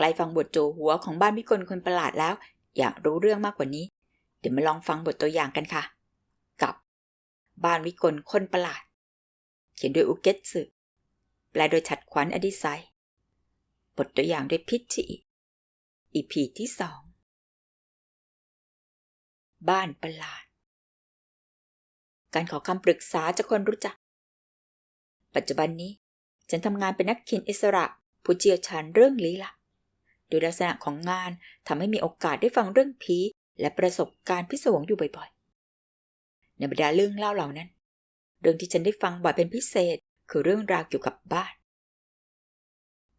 ใครฟังบทโจหัวของบ้านวิกลคนประหลาดแล้ว อยากรู้เรื่องมากกว่านี้ เดี๋ยวมาลองฟังบทตัวอย่างกันค่ะ กับ บ้านวิกลคนประหลาด เขียนโดยอุเกตสึแปลโดยฉัดขวัญอดิไซยบทตัวอย่างโดยพิชชิอีพีที่สองบ้านประหลาด การขอคำปรึกษาจากคนรู้จัก ปัจจุบันนี้ ฉันทำงานเป็นนักเขียนอิสระ ผู้เชี่ยวชาญเรื่องลี้ลับ โดยลักษณะของงานทำให้มีโอกาสได้ฟังเรื่องผีและประสบการณ์พิศวงอยู่บ่อยๆ ในบรรดาเรื่องเล่าเหล่านั้น เรื่องที่ฉันได้ฟังบ่อยเป็นพิเศษ คือเรื่องราวเกี่ยวกับบ้าน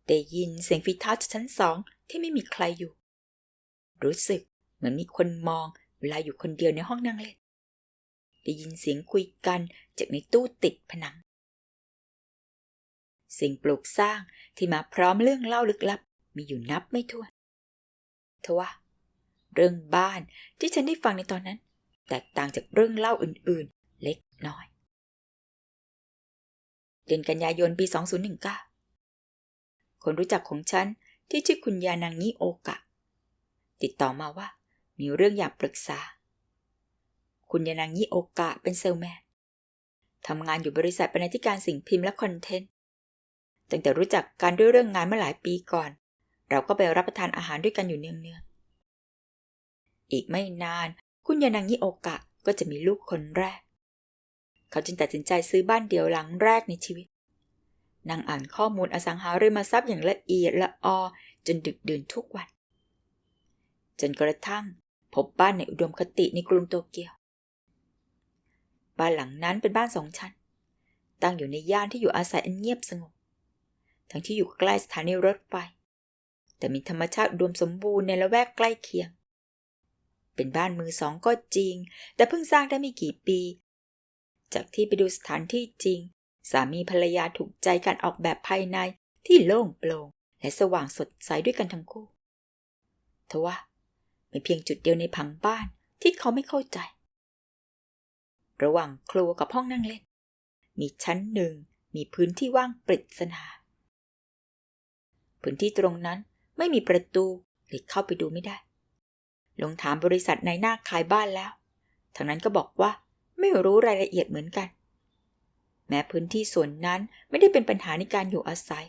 ได้ยินเสียงฝีเท้าจากชั้นสองที่ไม่มีใครอยู่ รู้สึกเหมือนมีคนมองเวลาอยู่คนเดียวในห้องนั่งเล่น ได้ยินเสียงคุยกันจากในตู้ติดผนัง สิ่งปลูกสร้างที่มาพร้อมเรื่องเล่าลึกลับ มีอยู่นับไม่ถ้วนทว่าเรื่องบ้านที่ฉันได้ฟังในตอนนั้น แตกต่างจากเรื่องเล่าอื่นๆ เล็กน้อย เดือนกันยายนปี 2019 คนรู้จักของฉันที่ชื่อคุณยานังนิโอกะ ติดต่อมาว่ามีเรื่องอยากปรึกษา คุณยานังนิโอกะเป็นเซลแมนทำงานอยู่บริษัทบรรณาธิการสิ่งพิมพ์และคอนเทนต์ ตั้งแต่รู้จักกันด้วยเรื่องงานเมื่อหลายปีก่อน เราก็ไปรับประทานอาหารด้วยกันอยู่เนืองๆ อีกไม่นาน คุณยานังนิโอกะก็จะมีลูกคนแรก เขาจึงตัดสินใจซื้อบ้านเดี่ยวหลังแรกในชีวิตนั่งอ่านข้อมูลอสังหาริมทรัพย์อย่างละเอียดละออจนดึกดื่นทุกวัน จนกระทั่งพบบ้านในอุดมคติในกรุงโตเกียว บ้านหลังนั้นเป็นบ้านสองชั้น ตั้งอยู่ในย่านที่อยู่อาศัยอันเงียบสงบ ทั้งที่อยู่ใกล้สถานีรถไฟ แต่มีธรรมชาติอุดมสมบูรณ์ในละแวกใกล้เคียง เป็นบ้านมือสองก็จริง แต่เพิ่งสร้างได้ไม่กี่ปี จากที่ไปดูสถานที่จริง สามีภรรยาถูกใจการออกแบบภายในที่โล่งโปร่งและสว่างสดใสด้วยกันทั้งคู่ทว่ามีเพียงจุดเดียวในผังบ้านที่เขาไม่เข้าใจ ระหว่างครัวกับห้องนั่งเล่น มีชั้นหนึ่งมีพื้นที่ว่างปริศนา พื้นที่ตรงนั้น ไม่มีประตูหรือเข้าไปดูไม่ได้ ลงถามบริษัทในหน้าขายบ้านแล้วทางนั้นก็บอกว่าไม่รู้รายละเอียดเหมือนกัน แม้พื้นที่ส่วนนั้นไม่ได้เป็นปัญหาในการอยู่อาศัย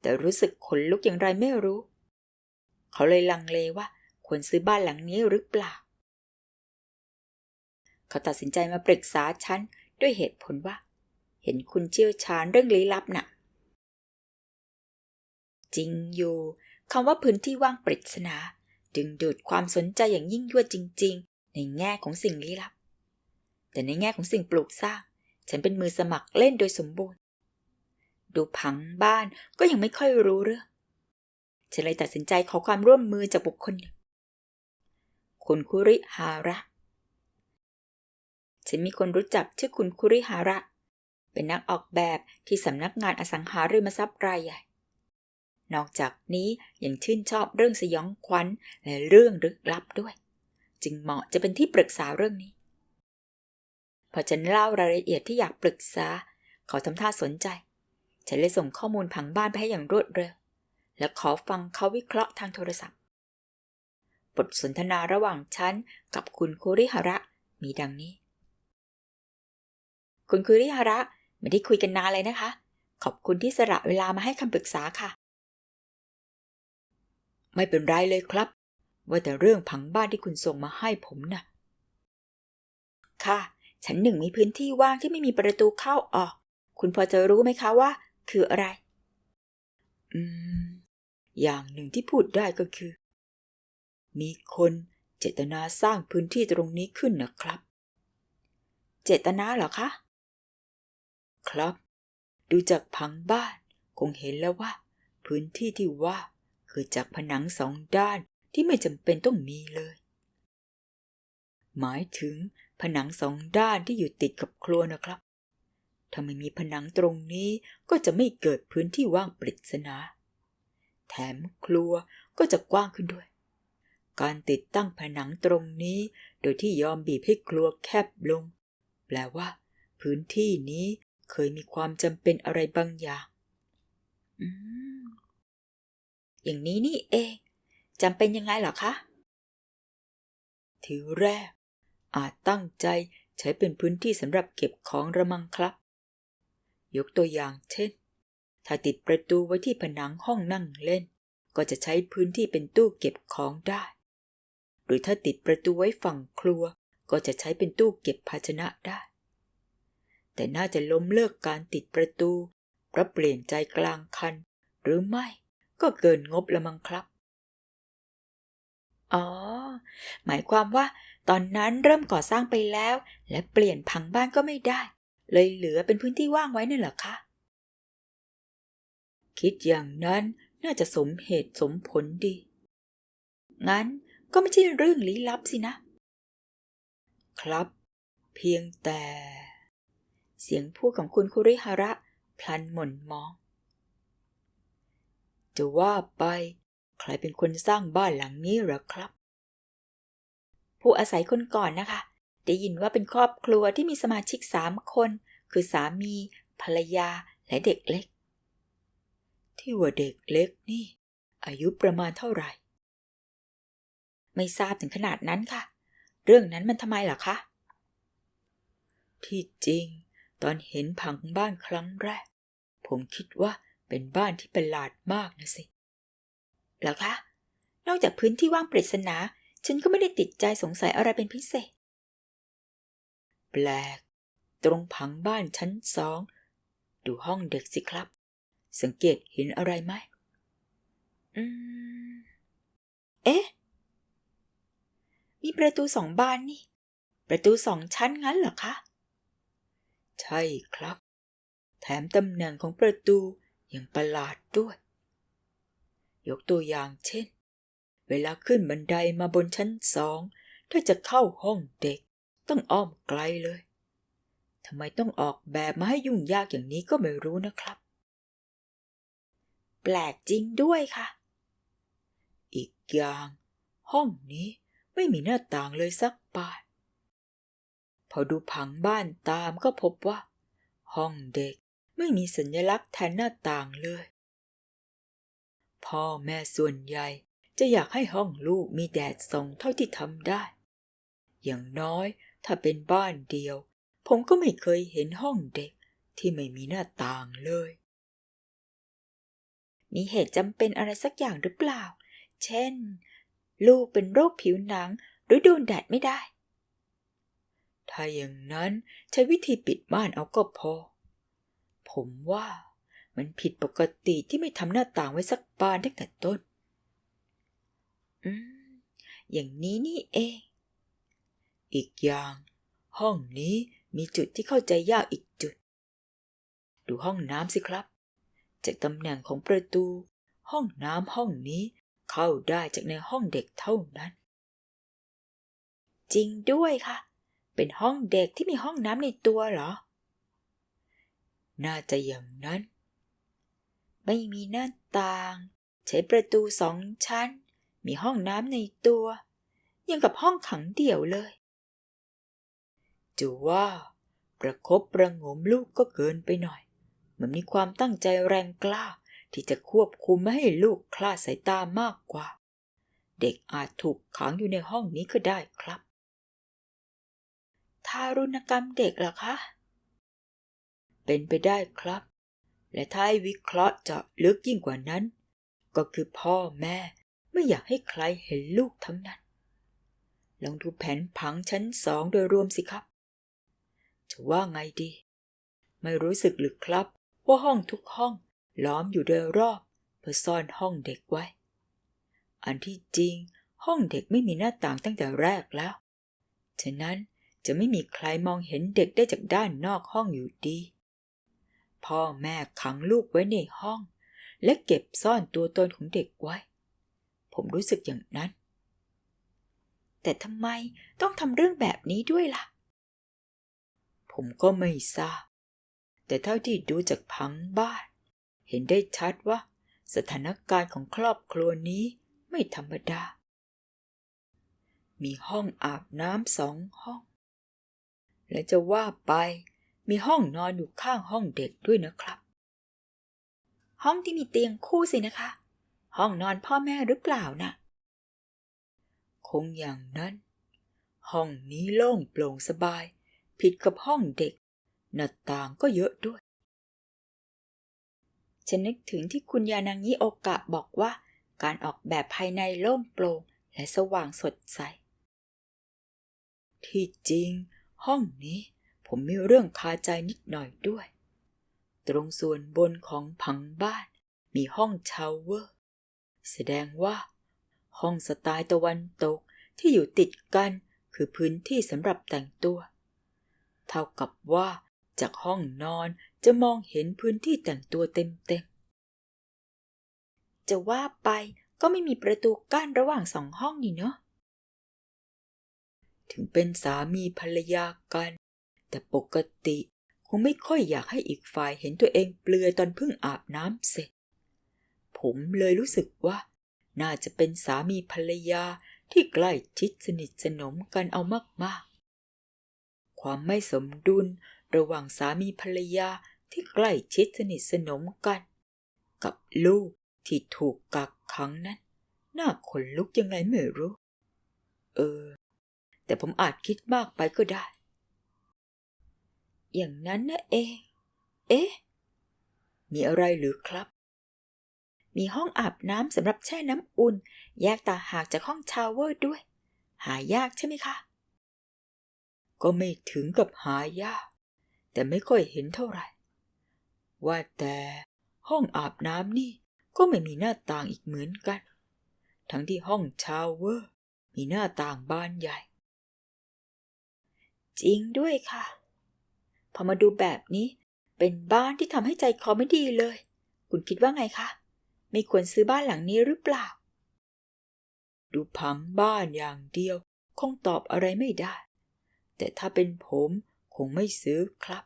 แต่รู้สึกขนลุกอย่างไรไม่รู้ เขาเลยลังเลว่าควรซื้อบ้านหลังนี้หรือเปล่า เขาตัดสินใจมาปรึกษาฉันด้วยเหตุผลว่า เห็นคุณเชี่ยวชาญเรื่องลี้ลับน่ะ จริงอยู่คำว่าพื้นที่ว่างปริศนา ดึงดูดความสนใจอย่างยิ่งยวดจริง ๆ ในแง่ของสิ่งลี้ลับ แต่ในแง่ของสิ่งปลูกสร้าง ฉันเป็นมือสมัครเล่นโดยสมบูรณ์ ดูผังบ้านก็ยังไม่ค่อยรู้เรื่อง ฉันเลยตัดสินใจขอความร่วมมือจากบุคคลหนึ่งคุณคุริฮาระ ฉันมีคนรู้จักชื่อคุณคุริฮาระ เป็นนักออกแบบที่สำนักงานอสังหาริมทรัพย์รายใหญ่ นอกจากนี้ยังชื่นชอบเรื่องสยองขวัญและเรื่องลึกลับด้วย จึงเหมาะจะเป็นที่ปรึกษาเรื่องนี้ พอฉันเล่ารายละเอียดที่อยากปรึกษา เขาทำท่าสนใจ ฉันเลยส่งข้อมูลผังบ้านไปให้อย่างรวดเร็ว และขอฟังเขาวิเคราะห์ทางโทรศัพท์ บทสนทนาระหว่างฉันกับคุณคุริฮาระมีดังนี้ คุณคุริฮาระไม่ได้คุยกันนานเลยนะคะ ขอบคุณที่สละเวลามาให้คำปรึกษาค่ะ ไม่เป็นไรเลยครับ ว่าแต่เรื่องผังบ้านที่คุณส่งมาให้ผมนะ่ะ ค่ะ ชั้นหนึ่งมีพื้นที่ว่างที่ไม่มีประตูเข้าออก คุณพอจะรู้ไหมคะว่า คืออะไร อืม อย่างหนึ่งที่พูดได้ก็คือ มีคนเจตนาสร้างพื้นที่ตรงนี้ขึ้นนะครับ เจตนาเหรอคะ ครับ ดูจากผังบ้าน คงเห็นแล้วว่า พื้นที่ที่ว่า เกิดจากผนังสองด้านที่ไม่จำเป็นต้องมีเลย หมายถึงผนังสองด้านที่อยู่ติดกับครัวนะครับ ถ้าไม่มีผนังตรงนี้ก็จะไม่เกิดพื้นที่ว่างปริศนา แถมครัวก็จะกว้างขึ้นด้วย การติดตั้งผนังตรงนี้ โดยที่ยอมบีบให้ครัวแคบลง แปลว่า พื้นที่นี้เคยมีความจำเป็นอะไรบางอย่าง อืม อย่างนี้นี่เองจำเป็นยังไงหรอคะทีแรก อาจตั้งใจใช้เป็นพื้นที่สำหรับเก็บของระมังครับ ยกตัวอย่างเช่น ถ้าติดประตูไว้ที่ผนังห้องนั่งเล่น ก็จะใช้พื้นที่เป็นตู้เก็บของได้ หรือถ้าติดประตูไว้ฝั่งครัว ก็จะใช้เป็นตู้เก็บภาชนะได้ แต่น่าจะล้มเลิกการติดประตูเพราะเปลี่ยนใจกลางคันหรือไม่ ก็เกินงบละมั้งครับ อ๋อ หมายความว่า ตอนนั้นเริ่มก่อสร้างไปแล้ว และเปลี่ยนผังบ้านก็ไม่ได้ เลยเหลือเป็นพื้นที่ว่างไว้นั่เหรอคะ คิดอย่างนั้นน่าจะสมเหตุสมผลดี งั้นก็ไม่ใช่เรื่องลี้ลับสินะ ครับ เพียงแต่ เสียงพูดของคุณคุริฮาระ พลันหม่นมอง จะว่าไป ใครเป็นคนสร้างบ้านหลังนี้หรอครับ ผู้อาศัยคนก่อนนะคะ ได้ยินว่าเป็นครอบครัวที่มีสมาชิกสามคน คือสามี ภรรยาและเด็กเล็ก ที่ว่าเด็กเล็กนี่ อายุประมาณเท่าไหร่ ไม่ทราบถึงขนาดนั้นค่ะ เรื่องนั้นมันทำไมล่ะคะที่จริง ตอนเห็นผังบ้านครั้งแรก ผมคิดว่า เป็นบ้านที่ประหลาดมากนะสิแล้วคะ นอกจากพื้นที่ว่างปริศนา ฉันก็ไม่ได้ติดใจสงสัยอะไรเป็นพิเศษ แปลก ตรงผังบ้านชั้นสอง ดูห้องเด็กสิครับ สังเกตเห็นอะไรไหม อืม เอ๊ะ มีประตูสองบานนี่ ประตูสองชั้นงั้นเหรอคะ ใช่ครับ แถมตำแหน่งของประตู ยังประหลาดด้วย ยกตัวอย่างเช่น เวลาขึ้นบันไดมาบนชั้นสอง ถ้าจะเข้าห้องเด็ก ต้องอ้อมไกลเลยทำไมต้องออกแบบมาให้ยุ่งยากอย่างนี้ก็ไม่รู้นะครับ แปลกจริงด้วยค่ะ อีกอย่าง ห้องนี้ไม่มีหน้าต่างเลยสักบานพอดูผังบ้านตามก็พบว่า ห้องเด็ก ไม่มีสัญลักษณ์แทนหน้าต่างเลย พ่อแม่ส่วนใหญ่จะอยากให้ห้องลูกมีแดดส่องเท่าที่ทำได้ อย่างน้อยถ้าเป็นบ้านเดียว ผมก็ไม่เคยเห็นห้องเด็กที่ไม่มีหน้าต่างเลย มีเหตุจำเป็นอะไรสักอย่างหรือเปล่า เช่น ลูกเป็นโรคผิวหนังหรือโดนแดดไม่ได้ ถ้าอย่างนั้นใช้วิธีปิดบ้านเอาก็พอ ผมว่า มันผิดปกติที่ไม่ทำหน้าต่างไว้สักบานตั้งแต่ต้น อืม อย่างนี้นี่เอง อีกอย่าง ห้องนี้มีจุดที่เข้าใจยากอีกจุด ดูห้องน้ำสิครับ จากตำแหน่งของประตู ห้องน้ำห้องนี้เข้าได้จากในห้องเด็กเท่านั้น จริงด้วยค่ะ เป็นห้องเด็กที่มีห้องน้ำในตัวเหรอ น่าจะอย่างนั้น ไม่มีหน้าต่าง ใช้ประตูสองชั้น มีห้องน้ำในตัว ยังกับห้องขังเดี่ยวเลยจะว่า ประคบประงมลูกก็เกินไปหน่อย มันมีความตั้งใจแรงกล้าที่จะควบคุมไม่ให้ลูกคลาดสายตามากกว่า เด็กอาจถูกขังอยู่ในห้องนี้ก็ได้ครับ ทารุณกรรมเด็กเหรอคะ เป็นไปได้ครับ และถ้าให้วิเคราะห์เจาะลึกยิ่งกว่านั้น ก็คือพ่อแม่ไม่อยากให้ใครเห็นลูกทั้งนั้น ลองดูแผนผังชั้นสองโดยรวมสิครับ จะว่าไงดี ไม่รู้สึกหรือครับ ว่าห้องทุกห้องล้อมอยู่โดยรอบเพื่อซ่อนห้องเด็กไว้ อันที่จริงห้องเด็กไม่มีหน้าต่างตั้งแต่แรกแล้ว ฉะนั้นจะไม่มีใครมองเห็นเด็กได้จากด้านนอกห้องอยู่ดี พ่อแม่ขังลูกไว้ในห้อง และเก็บซ่อนตัวตนของเด็กไว้ ผมรู้สึกอย่างนั้น แต่ทำไมต้องทำเรื่องแบบนี้ด้วยล่ะ ผมก็ไม่ทราบ แต่เท่าที่ดูจากพังบ้าน เห็นได้ชัดว่า สถานการณ์ของครอบครัวนี้ไม่ธรรมดา มีห้องอาบน้ำสองห้อง และจะว่าไป มีห้องนอนอยู่ข้างห้องเด็กด้วยนะครับ ห้องที่มีเตียงคู่สินะคะ ห้องนอนพ่อแม่หรือเปล่านะคงอย่างนั้น ห้องนี้โล่งโปร่งสบาย ผิดกับห้องเด็ก หน้าต่างก็เยอะด้วย ฉันนึกถึงที่คุณยานางยิโอกะบอกว่า การออกแบบภายในโล่งโปร่งและสว่างสดใส ที่จริง ห้องนี้ ผมมีเรื่องคาใจนิดหน่อยด้วย ตรงส่วนบนของผังบ้านมีห้องชาวเวอร์ แสดงว่า ห้องสไตล์ตะวันตกที่อยู่ติดกันคือพื้นที่สำหรับแต่งตัว เท่ากับว่าจากห้องนอนจะมองเห็นพื้นที่แต่งตัวเต็มๆ จะว่าไปก็ไม่มีประตูกั้นระหว่างสองห้องนี่เนาะ ถึงเป็นสามีภรรยากัน แต่ปกติคงไม่ค่อยอยากให้อีกฝ่ายเห็นตัวเองเปลือยตอนเพิ่งอาบน้ำเสร็จ ผมเลยรู้สึกว่า น่าจะเป็นสามีภรรยาที่ใกล้ชิดสนิทสนมกันเอามากๆ ความไม่สมดุลระหว่างสามีภรรยาที่ใกล้ชิดสนิทสนมกัน กับลูกที่ถูกกักขังนั้น น่าขนลุกยังไงไม่รู้ เออ แต่ผมอาจคิดมากไปก็ได้ อย่างนั้นนะเอ เอ๊ะ มีอะไรหรือครับ มีห้องอาบน้ำสำหรับแช่น้ำอุ่น แยกต่างหากจากห้องชาวเวอร์ด้วย หายากใช่ไหมคะ ก็ไม่ถึงกับหายาก แต่ไม่ค่อยเห็นเท่าไหร่ ว่าแต่ห้องอาบน้ำนี่ก็ไม่มีหน้าต่างอีกเหมือนกัน ทั้งที่ห้องชาวเวอร์ มีหน้าต่างบานใหญ่ จริงด้วยค่ะ พอมาดูแบบนี้ เป็นบ้านที่ทำให้ใจคอไม่ดีเลย คุณคิดว่าไงคะไม่ควรซื้อบ้านหลังนี้หรือเปล่า ดูผังบ้านอย่างเดียว คงตอบอะไรไม่ได้ แต่ถ้าเป็นผมคงไม่ซื้อครับ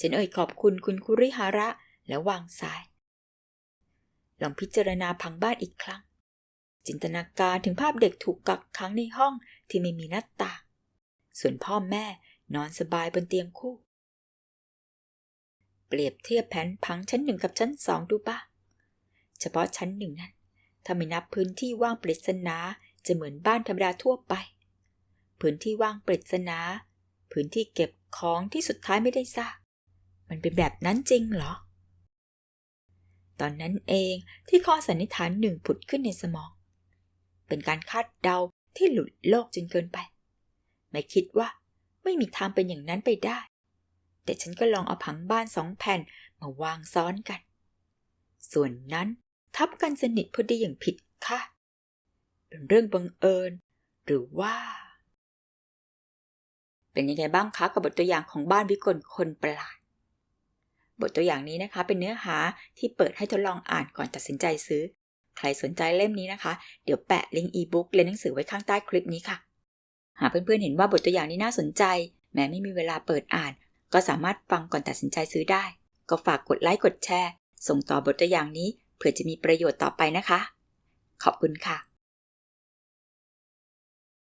ฉันเอ่ยขอบคุณคุณคุริฮาระแล้ววางสาย ลองพิจารณาผังบ้านอีกครั้ง จินตนาการถึงภาพเด็กถูกกักขังในห้องที่ไม่มีหน้าต่าง ส่วนพ่อแม่นอนสบายบนเตียงคู่ เปรียบเทียบแผนผังชั้นหนึ่งกับชั้นสองดูบ้างเฉพาะชั้นหนึ่งนั้น ถ้าไม่นับพื้นที่ว่างปริศนาจะเหมือนบ้านธรรมดาทั่วไป พื้นที่ว่างปริศนาพื้นที่เก็บของที่สุดท้ายไม่ได้สร้ามันเป็นแบบนั้นจริงเหรอ ตอนนั้นเองที่ข้อสันนิษฐานหนึ่งผุดขึ้นในสมอง เป็นการคาดเดาที่หลุดโลกจนเกินไป ไม่คิดว่า ไม่มีทางเป็นอย่างนั้นไปได้ แต่ฉันก็ลองเอาผังบ้านสองแผ่นมาวางซ้อนกัน ส่วนนั้นทับกันสนิทพอดีอย่างผิดค่ะ เป็นเรื่องบังเอิญ หรือว่า เป็นยังไงบ้างคะกับบทตัวอย่างของบ้านวิกลคนประหลาด บทตัวอย่างนี้นะคะ เป็นเนื้อหาที่เปิดให้ทดลองอ่านก่อนตัดสินใจซื้อ ใครสนใจเล่มนี้นะคะ เดี๋ยวแปะลิงก์อีบุ๊กเรียนหนังสือไว้ข้างใต้คลิปนี้ค่ะ หากเพื่อนๆเห็นว่าบทตัวอย่างนี้น่าสนใจ แม้ไม่มีเวลาเปิดอ่าน ก็สามารถฟังก่อนตัดสินใจซื้อได้ ก็ฝากกดไลค์กดแชร์ ส่งต่อบทตัวอย่างนี้เผื่อจะมีประโยชน์ต่อไปนะคะ ขอบคุณค่ะ